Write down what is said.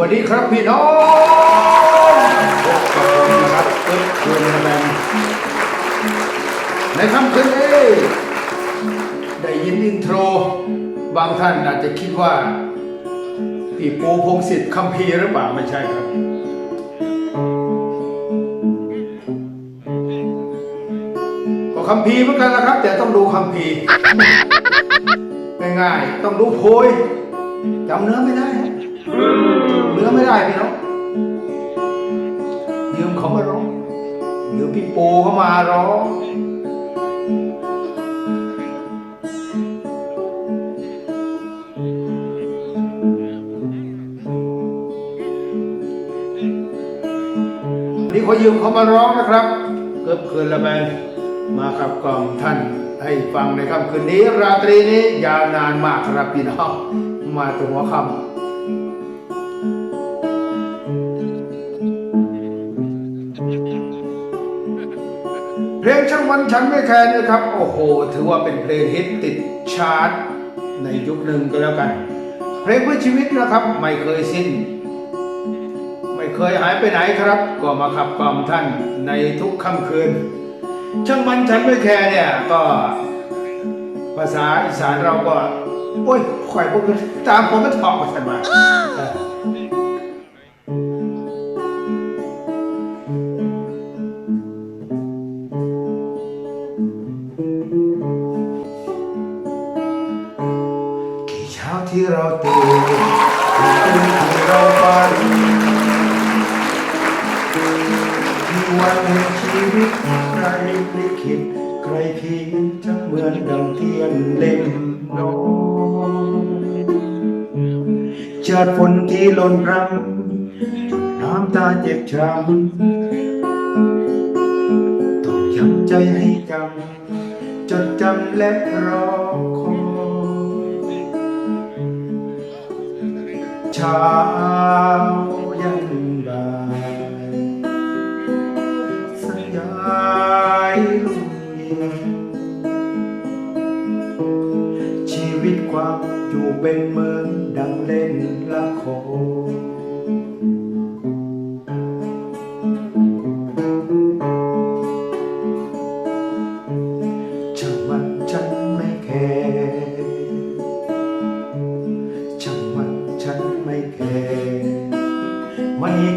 วัสดีครับพี่น้องพบกับผมนะครับเอิร์ธเพื่อนแบนในค่ำคืนนี้ได้ยินอินโทร บางท่านอาจจะคิดว่าพี่ปูพงศิษฐ์คัมภีร์หรือเปล่าไม่ใช่ครับ ก็คัมภีร์เหมือนกันละครับ แต่ต้องดูคัมภีร์ง่ายๆต้องดูโพยจำเนื้อไม่ได้ เนื้อไม่ได้พี่น้องยืมเขามาร้องยืมพี่ปูเขามาร้องนี่ขายืมเขามาร้องนะครับ เกือบคืนละแมนมาขับกล่อมท่านให้ฟังในค่ำคืนนี้ ราตรีนี้ยาวนานมากครับพี่น้องมาถึงหัวค่ำ เพลงช่างวันฉันไม่แคร์นะครับ โอ้โห ถือว่าเป็นเพลงฮิตติดชาร์ตในยุคหนึ่งก็แล้วกัน เพลงเพื่อชีวิตนะครับ ไม่เคยสิ้น ไม่เคยหายไปไหนครับ ก็มาขับกล่อมท่านในทุกค่ำคืน ช่างมันฉันไม่แคร์เนี่ยก็ภาษาอีสานเราก็ โอ้ยข่อยพวกนี้ตามผมไม่ถอกมาฉันมา ที่เราตื่นกี่นที่เราฝันที่วันแห่งชีวิตใครลิขิตใครเขียนจังเหมือนดังเทียนเล่มน้อยชาติฝนที่หล่นรำน้ำตาเจ็บช้ำต้องย้ำใจให้จำจดจำและรอคอย เช้ายันบ่ายสยายลุ่มเย็นชีวิตความอยู่เป็นเหมือนดังเล่นละคร วันนี้